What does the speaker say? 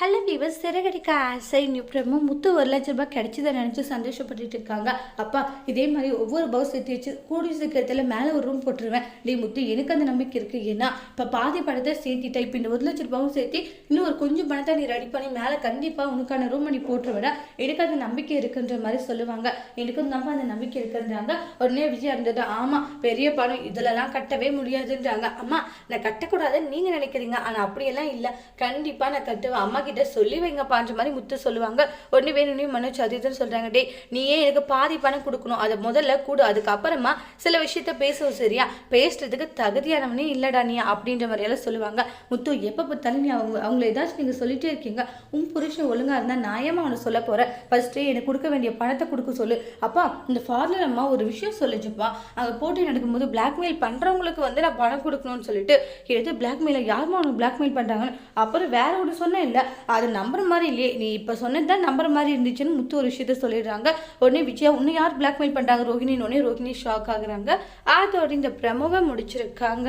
Hello viewer Siragadikka ஆசை நியூப்ரமோ முத்து ஒரு லட்ச ரூபாய் கிடைச்சதை நினச்சி சந்தோஷப்பட்டுட்டு இருக்காங்க. அப்பா இதே மாதிரி ஒவ்வொரு பவுஸ் சேர்த்து வச்சு கூடிய சீக்கிரத்தில் மேலே ஒரு ரூம் போட்டுருவேன். டே முத்து எனக்கு அந்த நம்பிக்கை இருக்குது ஏன்னா இப்போ பாதி படத்தை சேர்த்திட்டேன். இப்போ இந்த ஒரு லட்ச ரூபாவும் சேர்த்து இன்னும் ஒரு கொஞ்சம் பணத்தை நீ ரெடி பண்ணி மேலே கண்டிப்பாக உனக்கான ரூம் நீ போட்டுருவேடா எனக்கு அந்த நம்பிக்கை இருக்குன்ற மாதிரி சொல்லுவாங்க. எனக்கும் நம்ம அந்த நம்பிக்கை இருக்குன்றாங்க. உடனே விஜய் இருந்தது ஆமாம் பெரிய பணம் இதிலலாம் கட்டவே முடியாதுன்றாங்க. அம்மா நான் கட்டக்கூடாதுன்னு நீங்கள் நினைக்கிறீங்க. ஆனால் அப்படியெல்லாம் இல்லை. கண்டிப்பாக நான் கட்டுவேன். அம்மா கிட்ட சொல்லி வைங்கப்பான்ற மாதிரி முத்து சொல்லுவாங்க. ஒன்று வேணும்னே மனோஜ் அது இதுன்னு சொல்கிறாங்க டே நீயே எனக்கு பாதி பணம் கொடுக்கணும். அதை முதல்ல கூடு. அதுக்கப்புறமா சில விஷயத்த பேசுவோம் சரியா? பேசுறதுக்கு தகுதியானவனே இல்லைடா நீ அப்படின்ற மாதிரியெல்லாம் சொல்லுவாங்க. முத்து எப்போ பார்த்தாலும் நீ அவங்க அவங்கள ஏதாச்சும் நீங்கள் சொல்லிட்டே இருக்கீங்க. உன் புருஷன் ஒழுங்காக இருந்தால் நியாயமாக அவனை சொல்ல போகிறேன் ஃபஸ்ட்டு எனக்கு கொடுக்க வேண்டிய பணத்தை கொடுக்க சொல்லு. அப்பா இந்த ஃபார்லர் அம்மா ஒரு விஷயம் சொல்லுச்சுப்பா. அங்கே போட்டி நடக்கும்போது பிளாக்மெயில் பண்ணுறவங்களுக்கு வந்து நான் பணம் கொடுக்கணும்னு சொல்லிட்டு எடுத்து பிளாக்மெயில யாருமா அவனுக்கு பிளாக்மெயில் பண்ணுறாங்கன்னு அப்புறம் வேற ஒன்று சொன்னேன் இல்லை அது நம்புற மாதிரி இல்லையே. நீ இப்போ சொன்னது தான் நம்புற மாதிரி இருந்துச்சுன்னு முத்து ஒரு விஷயத்த சொல்லிடுறாங்க. உடனே விஜயா உன்னை யார் பிளாக்மெயில் பண்ணுறாங்க ரோஹிணின்னு உடனே ரோஹிணி ஷாக் ஆகுறாங்க. அதோட இந்த பிரமுவை முடிச்சிருக்காங்க.